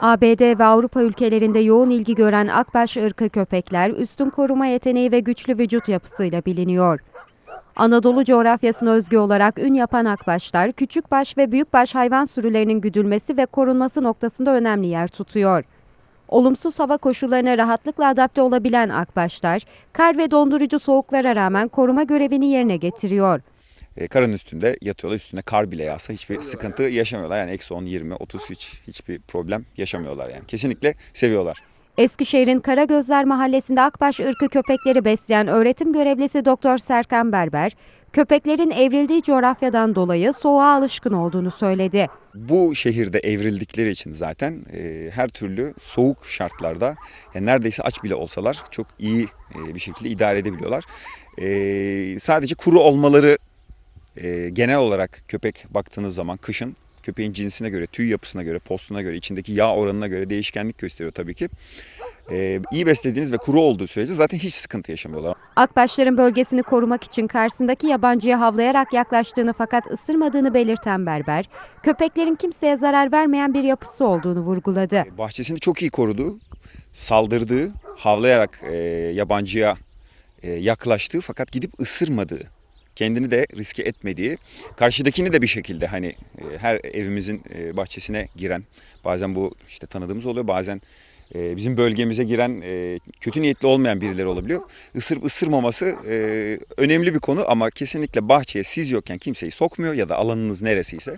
ABD ve Avrupa ülkelerinde yoğun ilgi gören akbaş ırkı köpekler üstün koruma yeteneği ve güçlü vücut yapısıyla biliniyor. Anadolu coğrafyasına özgü olarak ün yapan akbaşlar, küçükbaş ve büyükbaş hayvan sürülerinin güdülmesi ve korunması noktasında önemli yer tutuyor. Olumsuz hava koşullarına rahatlıkla adapte olabilen akbaşlar, kar ve dondurucu soğuklara rağmen koruma görevini yerine getiriyor. E, karın üstünde yatıyorlar. Üstüne kar bile yağsa hiçbir sıkıntı yaşamıyorlar. Yani eksi 10, 20, 30 hiç hiçbir problem yaşamıyorlar yani. Kesinlikle seviyorlar. Eskişehir'in Karagözler Mahallesi'nde akbaş ırkı köpekleri besleyen öğretim görevlisi Doktor Serkan Berber, köpeklerin evrildiği coğrafyadan dolayı soğuğa alışkın olduğunu söyledi. Bu şehirde evrildikleri için zaten e, her türlü soğuk şartlarda yani neredeyse aç bile olsalar çok iyi e, bir şekilde idare edebiliyorlar. E, sadece kuru olmaları e, genel olarak köpek baktığınız zaman kışın köpeğin cinsine göre, tüy yapısına göre, postuna göre, içindeki yağ oranına göre değişkenlik gösteriyor tabii ki. E, iyi beslediğiniz ve kuru olduğu sürece zaten hiç sıkıntı yaşamıyorlar. Akbaşların bölgesini korumak için karşısındaki yabancıya havlayarak yaklaştığını fakat ısırmadığını belirten Berber, köpeklerin kimseye zarar vermeyen bir yapısı olduğunu vurguladı. bahçesini çok iyi koruduğu, saldırdığı, havlayarak e, yabancıya e, yaklaştığı fakat gidip ısırmadığı, kendini de riske etmediği, karşıdakini de bir şekilde hani e, her evimizin e, bahçesine giren, bazen bu işte tanıdığımız oluyor, bazen e, bizim bölgemize giren kötü niyetli olmayan birileri olabiliyor. Isırıp ısırmaması önemli bir konu ama kesinlikle bahçeye siz yokken kimseyi sokmuyor ya da alanınız neresiyse